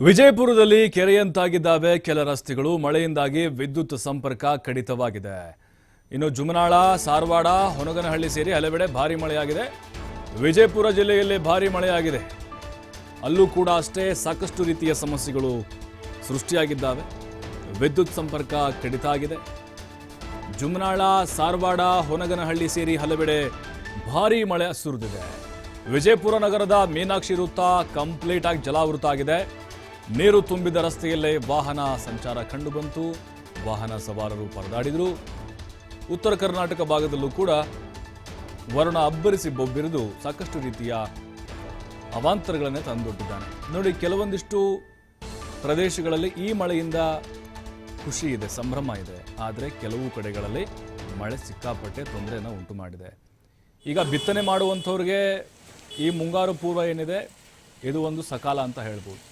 ವಿಜಯಪುರದಲ್ಲಿ ಕೆರೆಯಂತಾಗಿದ್ದಾವೆ ಕೆಲ ರಸ್ತೆಗಳು. ಮಳೆಯಿಂದಾಗಿ ವಿದ್ಯುತ್ ಸಂಪರ್ಕ ಕಡಿತವಾಗಿದೆ. ಇನ್ನು ಜುಮನಾಳ ಸಾರವಾಡ ಹೊನಗನಹಳ್ಳಿ ಸೇರಿ ಹಲವೆಡೆ ಭಾರಿ ಮಳೆಯಾಗಿದೆ. ವಿಜಯಪುರ ಜಿಲ್ಲೆಯಲ್ಲಿ ಭಾರಿ ಮಳೆಯಾಗಿದೆ. ಅಲ್ಲೂ ಕೂಡ ಅಷ್ಟೇ ಸಾಕಷ್ಟು ರೀತಿಯ ಸಮಸ್ಯೆಗಳು ಸೃಷ್ಟಿಯಾಗಿದ್ದಾವೆ. ವಿದ್ಯುತ್ ಸಂಪರ್ಕ ಕಡಿತ ಆಗಿದೆ. ಜುಮನಾಳ ಸಾರವಾಡ ಹೊನಗನಹಳ್ಳಿ ಸೇರಿ ಹಲವೆಡೆ ಭಾರಿ ಮಳೆ ಸುರಿದಿದೆ. ವಿಜಯಪುರ ನಗರದ ಮೀನಾಕ್ಷಿ ವೃತ್ತ ಕಂಪ್ಲೀಟ್ ಆಗಿ ಜಲಾವೃತ ಆಗಿದೆ. ನೀರು ತುಂಬಿದ ರಸ್ತೆಯಲ್ಲೇ ವಾಹನ ಸಂಚಾರ ಕಂಡುಬಂತು. ವಾಹನ ಸವಾರರು ಪರದಾಡಿದರು. ಉತ್ತರ ಕರ್ನಾಟಕ ಭಾಗದಲ್ಲೂ ಕೂಡ ವರುಣ ಅಬ್ಬರಿಸಿ ಬೊಬ್ಬಿರಿದು ಸಾಕಷ್ಟು ರೀತಿಯ ಅವಾಂತರಗಳನ್ನೇ ತಂದೊಡ್ಡಿದ್ದಾನೆ. ನೋಡಿ, ಕೆಲವೊಂದಿಷ್ಟು ಪ್ರದೇಶಗಳಲ್ಲಿ ಈ ಮಳೆಯಿಂದ ಖುಷಿ ಇದೆ, ಸಂಭ್ರಮ ಇದೆ. ಆದರೆ ಕೆಲವು ಕಡೆಗಳಲ್ಲಿ ಮಳೆ ಸಿಕ್ಕಾಪಟ್ಟೆ ತೊಂದರೆಯನ್ನು ಉಂಟು ಮಾಡಿದೆ ಈಗ ಬಿತ್ತನೆ ಮಾಡುವಂಥವ್ರಿಗೆ ಈ ಮುಂಗಾರು ಪೂರ್ವ ಏನಿದೆ? ಇದು ಒಂದು ಸಕಾಲ ಅಂತ ಹೇಳ್ಬೋದು.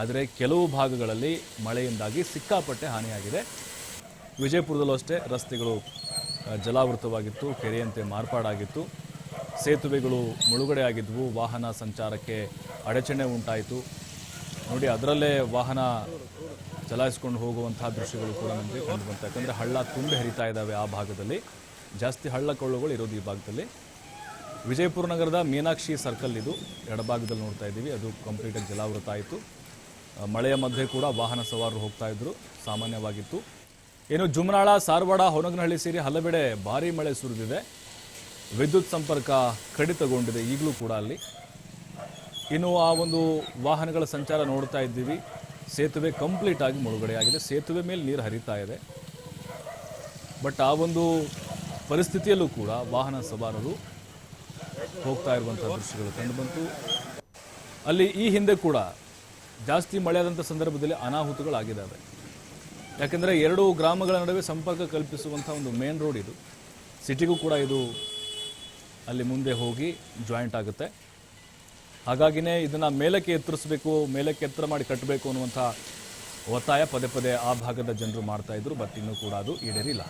ಆದರೆ ಕೆಲವು ಭಾಗಗಳಲ್ಲಿ ಮಳೆಯಿಂದಾಗಿ ಸಿಕ್ಕಾಪಟ್ಟೆ ಹಾನಿಯಾಗಿದೆ. ವಿಜಯಪುರದಲ್ಲೂ ಅಷ್ಟೇ ರಸ್ತೆಗಳು ಜಲಾವೃತವಾಗಿತ್ತು, ಕೆರೆಯಂತೆ ಮಾರ್ಪಾಡಾಗಿತ್ತು. ಸೇತುವೆಗಳು ಮುಳುಗಡೆ ಆಗಿದ್ವು, ವಾಹನ ಸಂಚಾರಕ್ಕೆ ಅಡಚಣೆ ಉಂಟಾಯಿತು. ನೋಡಿ, ಅದರಲ್ಲೇ ವಾಹನ ಚಲಾಯಿಸ್ಕೊಂಡು ಹೋಗುವಂತಹ ದೃಶ್ಯಗಳು ಕೂಡ ನಮಗೆ ಕಂಡು ಬಂತು. ಯಾಕಂದರೆ ಹಳ್ಳ ತುಂಬಿ ಹರಿತಾ ಇದ್ದಾವೆ ಆ ಭಾಗದಲ್ಲಿ. ಜಾಸ್ತಿ ಹಳ್ಳ ಕೊಳ್ಳುಗಳು ಇರೋದು ಈ ಭಾಗದಲ್ಲಿ. ವಿಜಯಪುರ ನಗರದ ಮೀನಾಕ್ಷಿ ಸರ್ಕಲ್ ಇದು. ಎಡಭಾಗದಲ್ಲಿ ನೋಡ್ತಾ ಇದ್ದೀವಿ. ಅದು ಕಂಪ್ಲೀಟಾಗಿ ಜಲಾವೃತ ಆಯಿತು. ಮಳೆಯ ಮಧ್ಯೆ ಕೂಡ ವಾಹನ ಸವಾರರು ಹೋಗ್ತಾ ಇದ್ರು. ಸಾಮಾನ್ಯವಾಗಿತ್ತು. ಏನು ಜುಮನಾಳ ಸಾರವಾಡ ಹೊನಗನಹಳ್ಳಿ ಸೇರಿ ಹಲವೆಡೆ ಭಾರಿ ಮಳೆ ಸುರಿದಿದೆ. ವಿದ್ಯುತ್ ಸಂಪರ್ಕ ಕಡಿತಗೊಂಡಿದೆ ಈಗಲೂ ಕೂಡ ಅಲ್ಲಿ. ಇನ್ನು ಆ ಒಂದು ವಾಹನಗಳ ಸಂಚಾರ ನೋಡ್ತಾ ಇದ್ದೀವಿ. ಸೇತುವೆ ಕಂಪ್ಲೀಟ್ ಆಗಿ ಮುಳುಗಡೆಯಾಗಿದೆ. ಸೇತುವೆ ಮೇಲೆ ನೀರು ಹರಿತಾ ಇದೆ. ಬಟ್ ಆ ಒಂದು ಪರಿಸ್ಥಿತಿಯಲ್ಲೂ ಕೂಡ ವಾಹನ ಸವಾರರು ಹೋಗ್ತಾ ಇರುವಂತಹ ದೃಶ್ಯಗಳು ಕಂಡುಬಂತು ಅಲ್ಲಿ ಈ ಹಿಂದೆ ಕೂಡ ಜಾಸ್ತಿ ಮಳೆಯಾದಂಥ ಸಂದರ್ಭದಲ್ಲಿ ಅನಾಹುತಗಳಾಗಿದ್ದಾವೆ. ಯಾಕೆಂದರೆ ಎರಡು ಗ್ರಾಮಗಳ ನಡುವೆ ಸಂಪರ್ಕ ಕಲ್ಪಿಸುವಂಥ ಒಂದು ಮೇನ್ ರೋಡ್ ಇದು. ಸಿಟಿಗೂ ಕೂಡ ಇದು ಅಲ್ಲಿ ಮುಂದೆ ಹೋಗಿ ಜಾಯಿಂಟ್ ಆಗುತ್ತೆ. ಹಾಗಾಗಿನೇ ಇದನ್ನು ಮೇಲಕ್ಕೆ ಎತ್ತರಿಸಬೇಕು, ಮೇಲಕ್ಕೆ ಎತ್ತರ ಮಾಡಿ ಕಟ್ಟಬೇಕು ಅನ್ನುವಂಥ ಒತ್ತಾಯ ಪದೇ ಪದೇ ಆ ಭಾಗದ ಜನರು ಮಾಡ್ತಾ ಇದ್ರು ಬಟ್ ಇನ್ನೂ ಕೂಡ ಅದು ಈಡೇರಿಲ್ಲ.